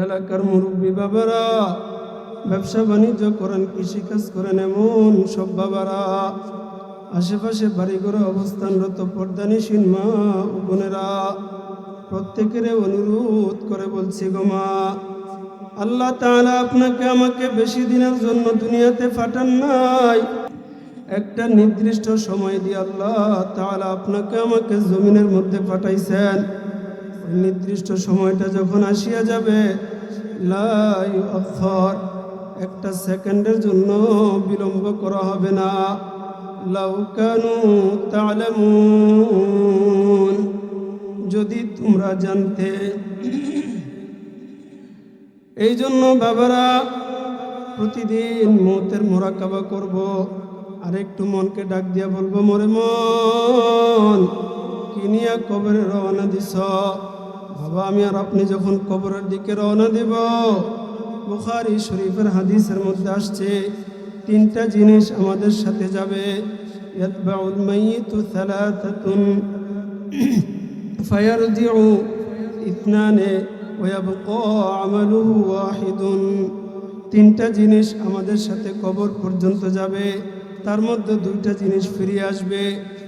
এলাকার মুরব্বী বাবারা, ব্যবসা বাণিজ্য করেন, কৃষিকাজ করেন এমন সব বাবারা। আশেপাশে বাড়িঘরে অবস্থানরত পর্দানিসীন মা ও বোনেরা, প্রত্যেকের অনুরোধ করে বলছি গো মা, আল্লাহ তাআলা আপনাকে আমাকে বেশি দিনের জন্য দুনিয়াতে পাঠান নাই। একটা নির্দিষ্ট সময় দিয়ে আল্লাহ তাআলা আপনাকে আমাকে জমিনের মধ্যে পাঠাইছেন। নির্দিষ্ট সময়টা যখন আসিয়া যাবে লা ইউআখার, একটা সেকেন্ডের জন্য বিলম্ব করা হবে না। লাউ কানু তা'লামুন যদি তোমরা জানতে। এই জন্য বাবারা প্রতিদিন মতের মোরাকাবা করব। আর একটু মনকে ডাক দিয়া বলব মরে মন কিনিয়া কবরে রওনা দিছ? বাবা আমি আর আপনি যখন কবরের দিকে রওনা দিব বুখারি শরীফের হাদিসের মধ্যে আসছে তিনটা জিনিস আমাদের সাথে যাবে ইয়াতবাউল মাইয়িতু থালাথাতুন فيرجع اثنان ويبقى عمله واحد তিনটা জিনিস আমাদের সাথে কবর পর্যন্ত যাবে তার মধ্যে দুইটা জিনিস ফিরে আসবে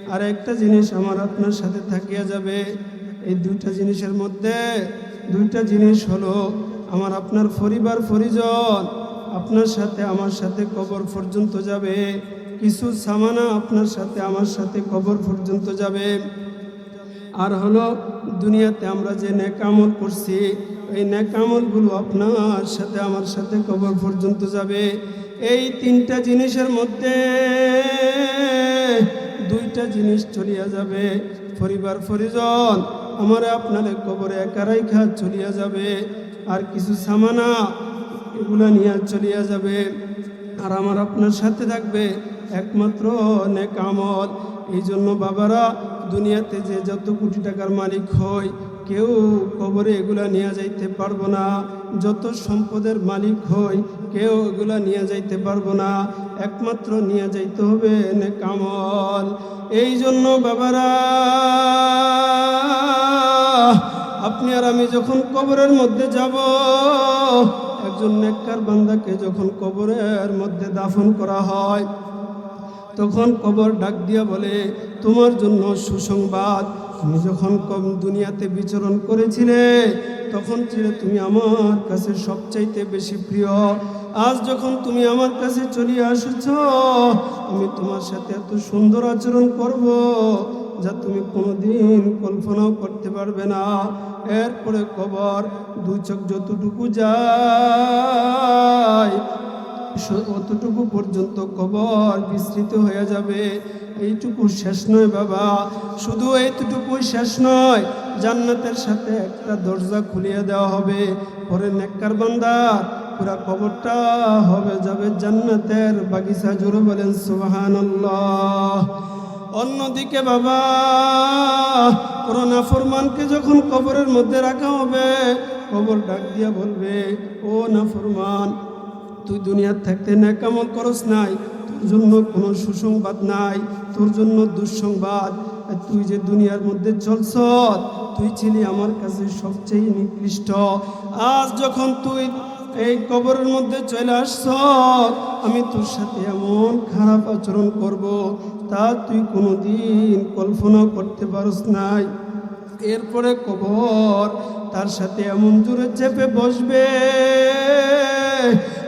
আর একটা জিনিস আমার আপনার সাথে থাকিয়া যাবে এই দুইটা জিনিসের মধ্যে দুইটা জিনিস হলো আমার আপনার পরিবার, পরিজন, আপনার সাথে আমার সাথে কবর পর্যন্ত যাবে। কিছু সামানা আপনার সাথে আমার সাথে কবর পর্যন্ত যাবে। আর হলো দুনিয়াতে আমরা যে নেকামল করছি, এই নেকামলগুলো আপনার সাথে আমার সাথে কবর পর্যন্ত যাবে। এই তিনটা জিনিসের মধ্যে দুইটা জিনিস চলিয়া যাবে, পরিবার, পরিজন। আমার আপনার কবরে একারাই খা চলিয়া যাবে, আর কিছু সামানা এগুলো নিয়ে চলিয়া যাবে। আর আমার আপনার সাথে থাকবে একমাত্র নেকামল এই জন্য বাবারা, দুনিয়াতে যে যত কোটি টাকার মালিক হয় কেউ কবরে এগুলা নিয়ে যাইতে পারব না। যত সম্পদের মালিক হয় কেউ এগুলা নিয়ে যাইতে পারব না। একমাত্র নিয়ে যাইতে হবে নেকামল এই জন্য বাবারা, আপনি আর আমি যখন কবরের মধ্যে যাব, একজন নেককার বান্দাকে যখন কবরের মধ্যে দাফন করা হয়, তখন কবর ডাক দিয়া বলে, তোমার জন্য সুসংবাদ তুমি যখন কম দুনিয়াতে বিচরণ করেছিলে, তখন ছিলে তুমি আমার কাছে সবচাইতে বেশি প্রিয়। আজ যখন তুমি আমার কাছে চলে আসছ, আমি তোমার সাথে এত সুন্দর আচরণ করব যা তুমি কোনোদিন কল্পনাও করতে পারবে না। এরপরে কবর দু চোখ যতটুকু যায় অতটুকু পর্যন্ত কবর বিস্তৃত হয়ে যাবে। এইটুকু শেষ নয় বাবা। শুধু এইটুকু শেষ নয়, জান্নাতের সাথে একটা দরজা খুলিয়ে দেওয়া হবে। পরে নেককার বান্দার পুরা কবরটা হবে, যাবে জান্নাতের বাগিচা জুড়ে বলেন সুবহানাল্লাহ। অন্যদিকে বাবা করোনা ফরমানকে যখন কবরের মধ্যে রাখা হবে, কবর ডাক দিয়া বলবে, ও না ফরমান তুই দুনিয়ার থাকতে ন্যাকামল করস নাই। জন্য কোনো সুসংবাদ নাই, তোর জন্য দুঃসংবাদ। তুই যে দুনিয়ার মধ্যে চলছ, তুই ছিলি আমার কাছে সবচেয়ে নিকৃষ্ট। আজ যখন তুই এই কবরের মধ্যে চলে আসছ, আমি তোর সাথে এমন খারাপ আচরণ করব, তা তুই কোনোদিন কল্পনা করতে পারস নাই। এরপরে কবর তার সাথে এমন জোরে চেপে বসবে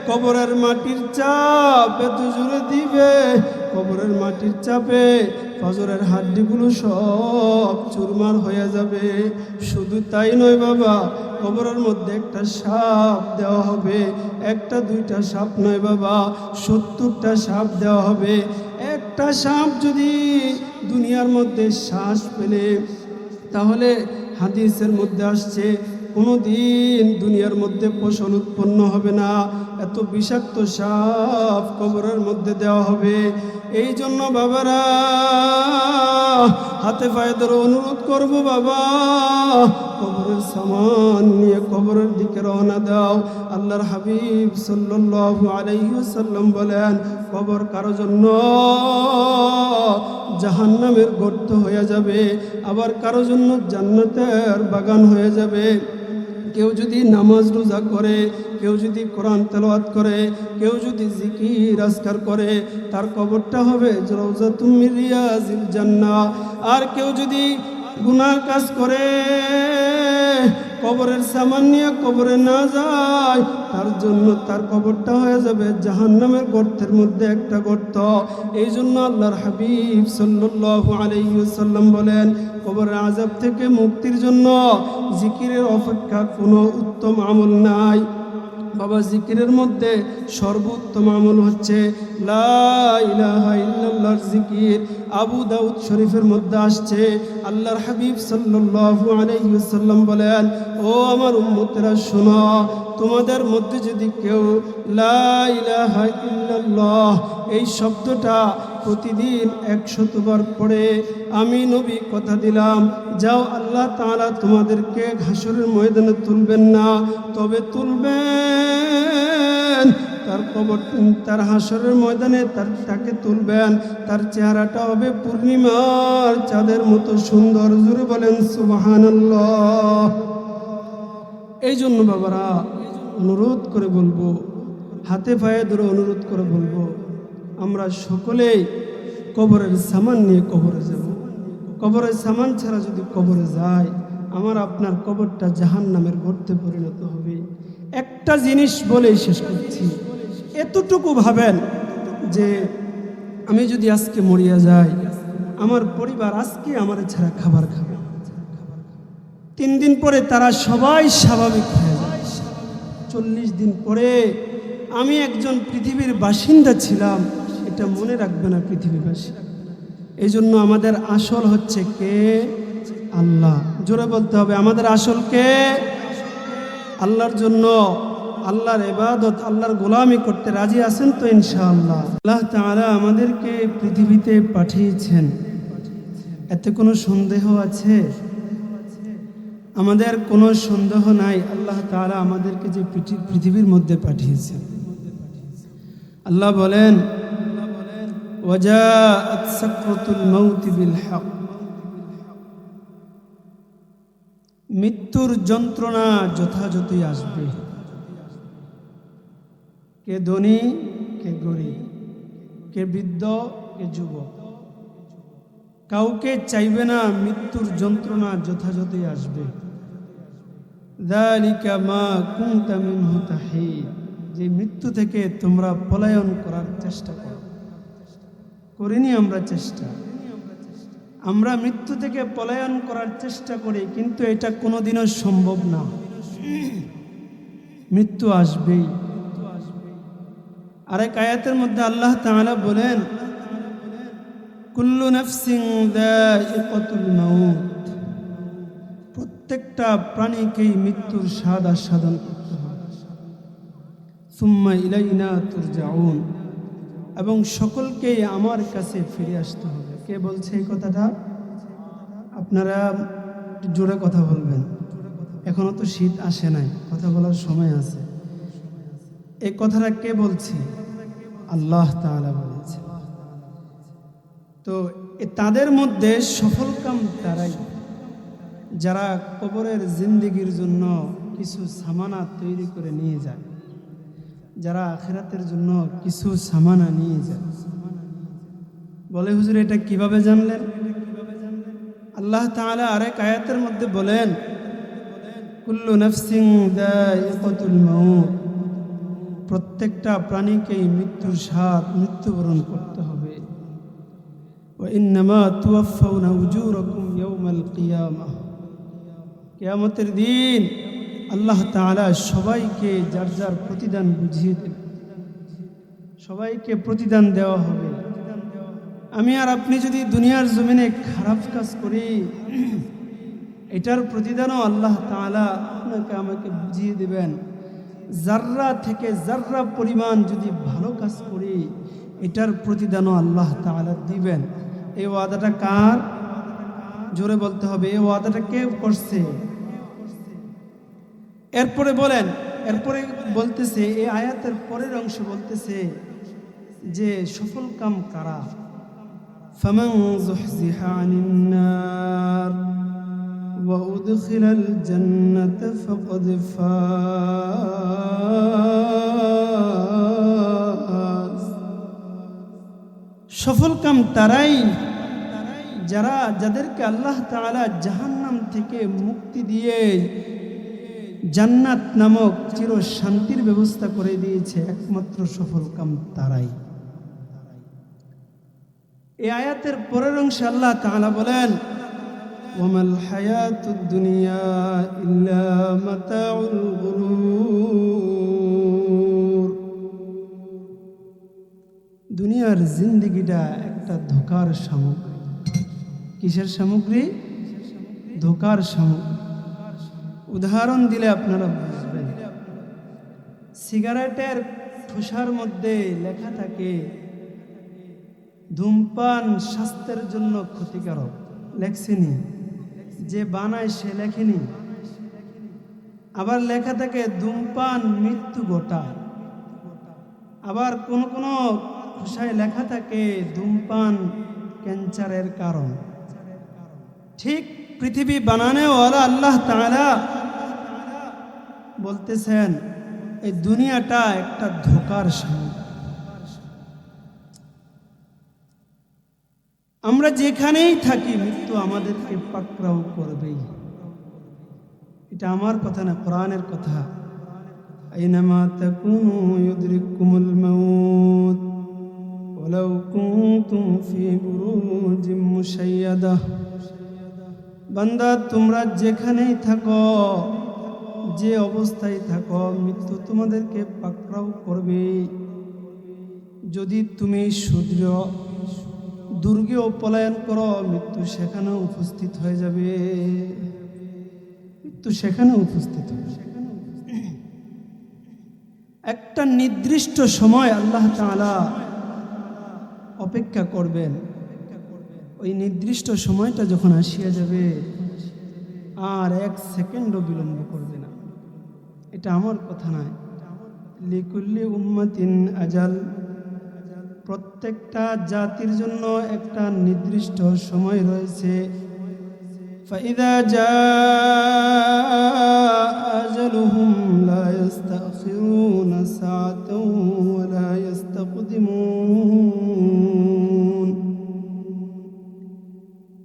কবরের মাটির চাপ এত জোরে দিবে। কবরের মাটির চাপে ফজরের হাড্ডিগুলো সব চুরমার হয়ে যাবে। শুধু তাই নয় বাবা, কবরের মধ্যে একটা সাপ দেওয়া হবে। একটা, দুইটা সাপ নয় বাবা, সত্তরটা সাপ দেওয়া হবে। একটা সাপ যদি দুনিয়ার মধ্যে শ্বাস পেলে তাহলে হাদিসের মধ্যে আসছে কোনো দিন দুনিয়ার মধ্যে ফসল উৎপন্ন হবে না। এত বিষাক্ত সাপ কবরের মধ্যে দেওয়া হবে। এই জন্য বাবারা, হাতে পায়ে অনুরোধ করব বাবা, কবরের সামান নিয়ে কবরের দিকে রওনা দাও। আল্লাহর হাবিব সাল্লাল্লাহু আলাইহি ওয়াসাল্লাম বলেন, কবর কারও জন্য জাহান্নামের গর্ত হয়ে যাবে, আবার কারও জন্য জান্নাতের বাগান হয়ে যাবে। কেউ যদি নামাজ রোজা করে, কেউ যদি কোরআন তেলাওয়াত করে, কেউ যদি জিকির, আজকার করে, তার কবরটা হবে রোজা তুমি জান্নাহ। আর কেউ যদি গুনাহ কাজ করে কবরের সামান্য কবরে না যায়, তার জন্য তার কবরটা হয়ে যাবে জাহান্নামের গর্তের মধ্যে একটা গর্ত। এই জন্য আল্লাহর হাবিব সাল্লাল্লাহু আলাইহি ওয়াসাল্লাম বলেন, কবরের আজাব থেকে মুক্তির জন্য জিকিরের অপেক্ষা কোনো উত্তম আমল নাই। বাবা, জিকিরের মধ্যে সর্বোত্তম আমল হচ্ছে লা ইলাহা ইল্লাল্লাহর জিকির। আবু দাউদ শরীফের মধ্যে আসছে। আল্লাহর হাবিব সাল্লাল্লাহু আলাইহি ওয়াসাল্লাম বলেন, ও আমার উম্মতেরা, শোনো, তোমাদের মধ্যে যদি কেউ লা ইলাহা ইল্লাল্লাহ, এই শব্দটা প্রতিদিন একশতবার পড়ে, আমি নবী কথা দিলাম, যাও আল্লাহ তাঁরা তোমাদেরকে ঘাসরের ময়দানে তুলবেন না, তবে তুলবেন তার কবর তার হাসরের ময়দানে তার, তাকে তুলবেন। তার চেহারাটা হবে পূর্ণিমার চাঁদের মতো সুন্দর। জুড়ে বলেন, সুবহানাল্লাহ। এই জন্য বাবারা অনুরোধ করে বলব, হাতে পায়ে ধরে অনুরোধ করে বলব, আমরা সকলেই কবরের সামান নিয়ে কবরে যাব। কবরের সামান ছাড়া যদি কবরে যায় আমার আপনার কবরটা জাহান নামের গর্তে পরিণত হবে। একটা জিনিস বলেই শেষ করছি। এতটুকু ভাবেন যে আমি যদি আজকে মরিয়া যাই, আমার পরিবার আজকে আমার ছাড়া খাবার খাবে তিন দিন পরে তারা সবাই স্বাভাবিক হয়ে যায়। চল্লিশ দিন পরে আমি একজন পৃথিবীর বাসিন্দা ছিলাম, এটা মনে রাখবে না পৃথিবীবাসী। এই জন্য আমাদের আসল হচ্ছে কে? আল্লাহ। জোরে বলতে হবে, আমাদের আসল কে? আল্লাহর জন্য। আল্লাহর এবাদত আল্লাহর গোলামি করতে রাজি আছেন তো ইনশাআল্লাহ? আল্লাহ তাআলা আমাদেরকে পৃথিবীতে পাঠিয়েছেন। এতে কোনো সন্দেহ আছে? আমাদের কোনো সন্দেহ নাই। আল্লাহ তাআলা আমাদেরকে যে পৃথিবীর মধ্যে পাঠিয়েছেন। আল্লাহ বলেন মৃত্যুর যন্ত্রণা যথাযথই আসবে। কে ধনী, কে গরিব, কে বৃদ্ধ, কে যুবক। কাউকে চাইবে না মৃত্যুর যন্ত্রণা যথাযথই আসবে। মা যে মৃত্যু থেকে তোমরা পলায়ন করার চেষ্টা করো। করিনি আমরা চেষ্টা। আমরা মৃত্যু থেকে পলায়ন করার চেষ্টা করি, কিন্তু এটা কোনোদিনও সম্ভব না। মৃত্যু আসবেই। আরেক আয়াতের মধ্যে আল্লাহ তাআলা বলেন, কুল্লু নাফসিং প্রত্যেকটা প্রাণীকেই মৃত্যুর স্বাদ আস্বাদন করতে হবে। সুম্মা ইলাইনা তুরজাউন। এবং সকলকেই আমার কাছে ফিরে আসতে হবে। কে বলছে এই কথাটা? আপনারা জোরে কথা বলবেন। এখনও তো শীত আসে নাই, কথা বলার সময় আছে। এই কথাটা কে বলছে? আল্লাহ তাআলা বলেছে। তো তাদের মধ্যে সফলকাম তারাই। যারা কবরের জিন্দিগির জন্য কিছু সামানা তৈরি করে নিয়ে যায়। যারা আখেরাতের জন্য কিছু সামানা নিয়ে যায়। বলে, হুজুর, এটা কীভাবে জানলেন? আল্লাহ তাআলা আরেক আয়াতের মধ্যে বলেন, কুল্লু নাফসিং দাইকাতুল মাউত। প্রত্যেকটা প্রাণীকেই মৃত্যুর সাথ মৃত্যুবরণ করতে হবে। কেয়ামতের দিন আল্লাহ তালা সবাইকে যার যার প্রতিদান বুঝিয়ে দেবে। সবাইকে প্রতিদান দেওয়া হবে। আমি আর আপনি যদি দুনিয়ার জমিনে খারাপ কাজ করি, এটার প্রতিদানও আল্লাহ তালা আপনাকে আমাকে বুঝিয়ে দেবেন। জাররা থেকে জাররা পরিমাণ যদি ভালো কাজ করি, এটার প্রতিদানও আল্লাহ তাআলা দিবেন। এই ওয়াদাটা কার? জোরে বলতে হবে, এই ওয়াদাটা কে করছে? এরপরে বলেন, এরপরে বলতেছে, এই আয়াতের পরের অংশ বলতেছে যে, সফল কাম কারা? যুহজিহা আনিন নার। وأدخل الجنة فقد فاز সফল কাম তারাই যারা যাদেরকে আল্লাহ তাআলা জাহান্নাম থেকে মুক্তি দিয়ে জান্নাত নামক চির শান্তির ব্যবস্থা করে দিয়েছে একমাত্র সফল কাম তারাই এই আয়াতের পরের অংশে আল্লাহ তাআলা বলেন ওমাল হায়াতুদ দুনিয়া ইল্লা মাতাউল গুরুর দুনিয়ার জিন্দিগিটা একটা ধোকার সামগ্রী। কিসের সামগ্রী? ধোকার সামগ্রী। উদাহরণ দিলে আপনারা বুঝবেন। সিগারেটের ঠোসার মধ্যে লেখা থাকে, ধূমপান স্বাস্থ্যের জন্য ক্ষতিকারক। লেখছেনি যে বানায় সে লেখেনি। আবার লেখা থাকে, ধূমপান মৃত্যু ঘটায় আবার কোন কোন ভাষায় লেখা থাকে, ধূমপান ক্যান্সারের কারণ। ঠিক পৃথিবী বানানেওয়ালা আল্লাহ তাঁরা বলতেছেন, এই দুনিয়াটা একটা ধোকার সামনে আমরা যেখানেই থাকি মৃত্যু আমাদেরকে পাকড়াও করবেই এটা আমার কথা না কোরআনের কথা আইনামা তাকুনু ইউদরিকুমুল মাউত ولو كنتم في بروج مشيدة বান্দা তোমরা যেখানেই থাকো যে অবস্থায় থাকো মৃত্যু তোমাদেরকে পাকড়াও করবে যদি তুমি সূর্য দুর্গেও পলায়ন করো, মৃত্যু সেখানে উপস্থিত হয়ে যাবে। মৃত্যু সেখানে উপস্থিত হবে। একটা নির্দিষ্ট সময় আল্লাহ তাআলা অপেক্ষা করবেন। ওই নির্দিষ্ট সময়টা যখন আসিয়া যাবে, আর এক সেকেন্ডও বিলম্ব করবে না। এটা আমার কথা নয়। লিকুল্লি উম্মাতিন আজাল। প্রত্যেকটা জাতির জন্য একটা নির্দিষ্ট সময় রয়েছে فإذا جاء أجلهم لا يستأخرون ساعة ولا يستقدمون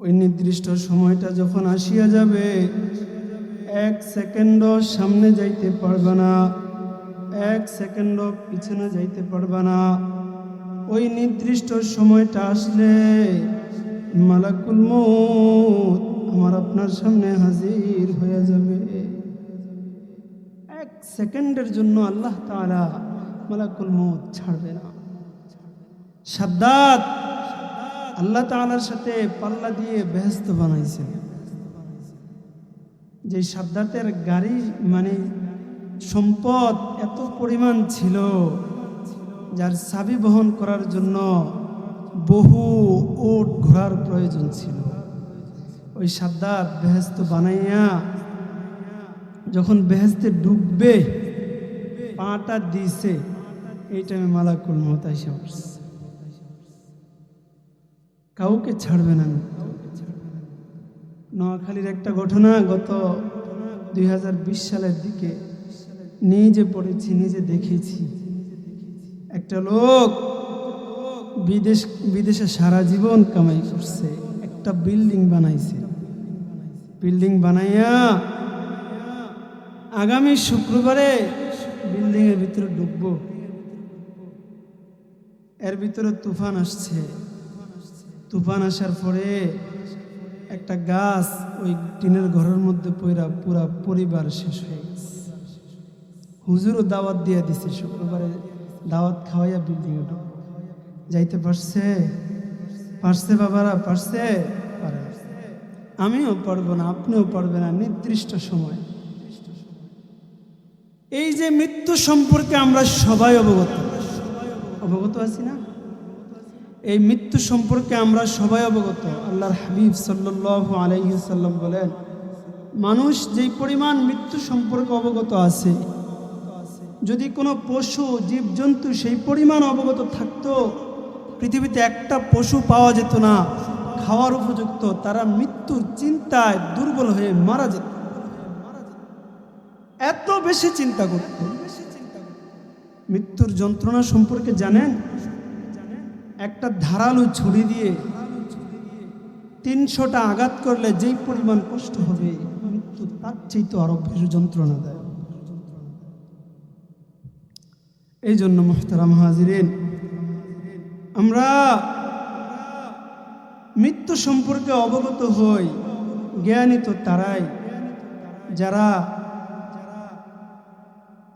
ওই নির্দিষ্ট সময়টা যখন আসিয়া যাবে এক সেকেন্ডও সামনে যাইতে পারবে না এক সেকেন্ডও পিছনে যাইতে পারবে না ওই নির্দিষ্ট সময়টা আসলে মালাকুল মৌত আমার আপনার সামনে হাজির হয়ে যাবে। এক সেকেন্ডের জন্য আল্লাহ তাআলা মালাকুল মৌত ছাড়বে না। সাদ্দাত আল্লাহ তাআলার সাথে পাল্লা দিয়ে ব্যস্ত বানাইছেন। যে সাদ্দাতের গাড়ি মানে সম্পদ এত পরিমাণ ছিল যার চাবি বহন করার জন্য বহু ওট ঘোড়ার প্রয়োজন ছিল। ওই সাদ্দাত বেহেস্ত বানাইয়া যখন বেহেস্তে ডুববে, পাটা দিছে। এই টাইমে মালাকুল মত আইসা পড়ছে। কাউকে ছাড়বে না। নোয়াখালীর একটা ঘটনা গত দুই হাজার বিশ সালের দিকে নিজে পড়েছি, নিজে দেখেছি। একটা লোক বিদেশ, বিদেশে সারা জীবন কামাই করছে, একটা বিল্ডিং বানাইছে। বিল্ডিং বানাইয়া আগামী শুক্রবারে বিল্ডিং এর ভিতরে ঢুকবো। এর ভিতরে তুফান আসছে। তুফান আসার পরে একটা গাছ ওই টিনের ঘরের মধ্যে পইরা পুরা পরিবার শেষ হয়ে গেছে। হুজুরও দাওয়াত দিয়ে দিছে শুক্রবারে দাওয়াত খাওয়াইয়া বিল্ডিং ঢুকবো যাইতে পারছে? পারছে বাবারা, পারছে? পারে। আমিও পারব না, আপনিও পারবেন না, নির্দিষ্ট সময়। এই যে মৃত্যু সম্পর্কে আমরা সবাই অবগত। অবগত আছি না? এই মৃত্যু সম্পর্কে আমরা সবাই অবগত। আল্লাহর হাবিব সাল্লাহ আলাইসাল্লাম বলেন, মানুষ যেই পরিমাণ মৃত্যু সম্পর্কে অবগত আছে যদি কোনো পশু, জীবজন্তু সেই পরিমাণ অবগত থাকতো, পৃথিবীতে একটা পশু পাওয়া যেত না, খাওয়ার উপযুক্ত, তারা মৃত্যুর চিন্তায় দুর্বল হয়ে মারা যেত। এত বেশি চিন্তা করত। মৃত্যুর যন্ত্রণা সম্পর্কে জানেন? একটা ধারালো ছুরি দিয়ে তিনশোটা আঘাত করলে যেই পরিমাণ কষ্ট হবে, মৃত্যু তার চেয়ে তো আরও বেশি যন্ত্রণা দেয়। এই জন্য মোহতারাম হাজিরেন, আমরা মৃত্যু সম্পর্কে অবগত হই, জ্ঞানী তো তারাই। যারা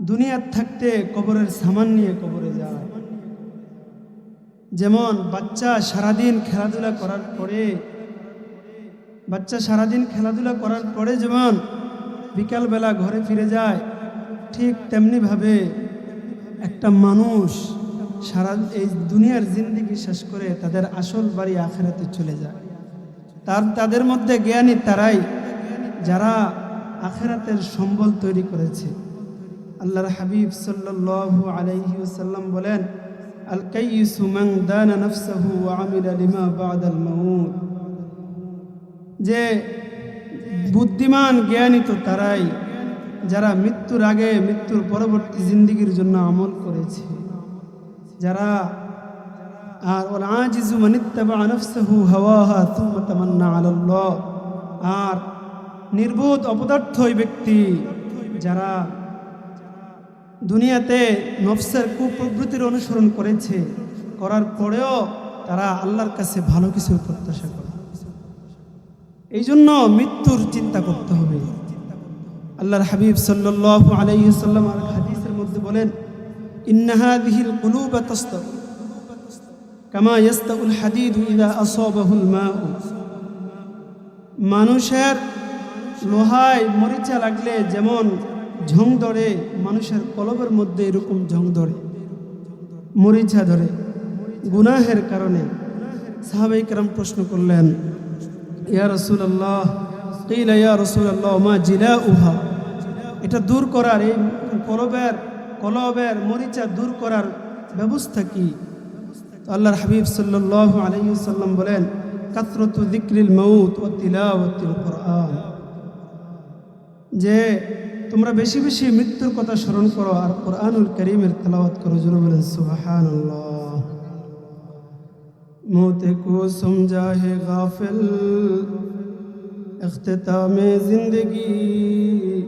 দুনিয়ার থাকতে কবরের সামান নিয়ে কবরে যায়। যেমন বাচ্চা সারাদিন খেলাধুলা করার পরে, বাচ্চা সারাদিন খেলাধুলা করার পরে যেমন বিকালবেলা ঘরে ফিরে যায়, ঠিক তেমনিভাবে একটা মানুষ সারা এই দুনিয়ার জিন্দিগি শেষ করে তাদের আসল বাড়ি আখেরাতে চলে যায়। তার, তাদের মধ্যে জ্ঞানী তারাই যারা আখেরাতের সম্বল তৈরি করেছে। আল্লাহর হাবিব সাল্লাল্লাহু আলাইহি বলেন আল কাইয়িসু যে বুদ্ধিমান, জ্ঞানী তো তারাই যারা মৃত্যুর আগে, মৃত্যুর পরবর্তী জিন্দিগির জন্য আমল করেছে। যারা, আর ওল আজিজু মানিত্তাবা নাফসাহু হাওয়াহা থুম্মা তামান্না আলাল্লাহ। আর নির্বোধ অপদার্থ ওই ব্যক্তি, যারা দুনিয়াতে নফসের কুপ্রবৃত্তির অনুসরণ করেছে, করার পরেও তারা আল্লাহর কাছে ভালো কিছু প্রত্যাশা করে। এই জন্য মৃত্যুর চিন্তা করতে হবে। আল্লাহর হাবিব সাল্লাল্লাহু আলাইহি সাল্লাম আর হাদিসের মধ্যে বলেন, ইন্না হাযিহিল কুলুবা তাস্তা কামা ইয়াস্তাউল হাদিদু ইযা আসাবাহুল মাউ। মানুষের লোহায় মরিচা লাগলে যেমন ঝং ধরে, মানুষের কলবের মধ্যে এরকম ঝং ধরে, মরিচা ধরে। গুনাহের কারণে সাহাবাই প্রশ্ন করলেন, ইয়া রসুল্লাহ এটা দূর করার, এই কলবের কলবের মরিচা দূর করার ব্যবস্থা কি? আল্লাহর হাবিব সাল্লাহ আলাইসাল্লাম বলেন কাতরতু জিক্রিল মৌত ও তিলাওয়াতিল কোরআন। যে তোমরা বেশি বেশি মৃত্যুর কথা স্মরণ করো আর কোরআনুল করিমের তেলাওয়াত করো, জোর বলেন সুবাহান মৌতে কো সমঝা হে গাফিল اختتام زندگی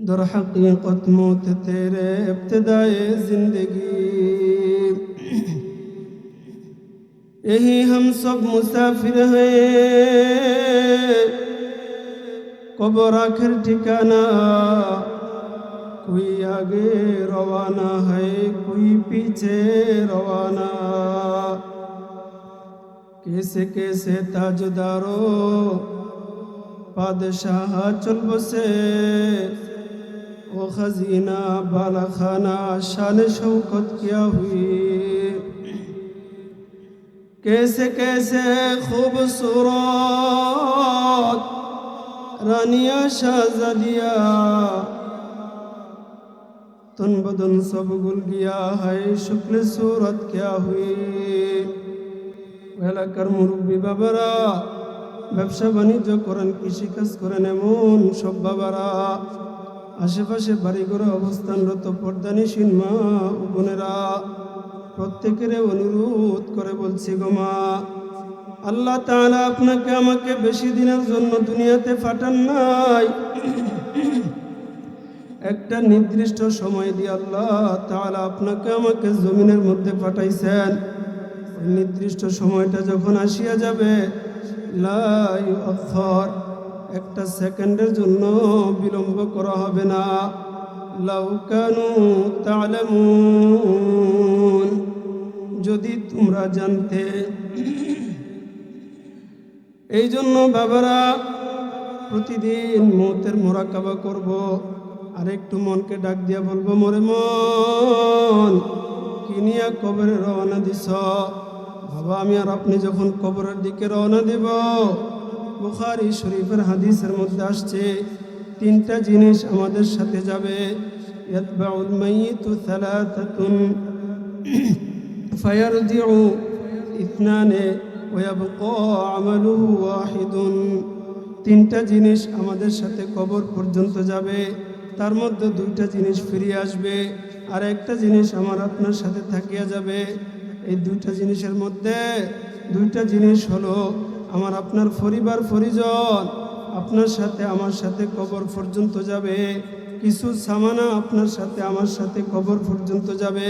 در حقیقت موت تیرے ابتدائے زندگی یہی ہم سب مسافر ہیں قبر آخر ٹھکانہ کوئی آگے روانہ ہے کوئی پیچھے روانہ کس کیسے تجدارو پادشاہ چلب سے۔ وہ خزینہ بالا خانہ شان شوکت کیا ہوئی۔ کیسے کیسے خوبصورت رانیہ شہزادیہ۔ تن بدن سب گل گیا ہے، شکل صورت کیا ہوئی۔ এলাকার মুরব্বী বাবারা, ব্যবসা বাণিজ্য করেন, কৃষিকাজ করেন এমন সব বাবারা। আশেপাশে বাড়িঘরে অবস্থানরত পর্দানিসীন মা ও বোনেরা, প্রত্যেকের অনুরোধ করে বলছি গো মা, আল্লাহ তাআলা আপনাকে আমাকে বেশি দিনের জন্য দুনিয়াতে পাঠান নাই। একটা নির্দিষ্ট সময় দিয়ে আল্লাহ তাআলা আপনাকে আমাকে জমিনের মধ্যে পাঠাইছেন। নির্দিষ্ট সময়টা যখন আসিয়া যাবে লা ইউআখার, একটা সেকেন্ডের জন্য বিলম্ব করা হবে না। লাউ কানু তা'লামুন যদি তোমরা জানতে। এই জন্য বাবারা প্রতিদিন মৌতের মোরাকাবা করব। আর একটু মনকে ডাক দিয়া বলব মরে মন কিনিয়া কবরে রওনা দিছ? বাবা আমি আর আপনি যখন কবরের দিকে রওনা দেব, বুখারি শরীফের হাদিসের মধ্যে আসছে, তিনটা জিনিস আমাদের সাথে যাবে। তিনটা জিনিস আমাদের সাথে কবর পর্যন্ত যাবে, তার মধ্যে দুইটা জিনিস ফিরিয়ে আসবে আর একটা জিনিস আমার আপনার সাথে থাকিয়া যাবে। এই দুইটা জিনিসের মধ্যে দুইটা জিনিস হলো আমার আপনার পরিবার, পরিজন, আপনার সাথে আমার সাথে কবর পর্যন্ত যাবে। কিছু সামানা আপনার সাথে আমার সাথে কবর পর্যন্ত যাবে।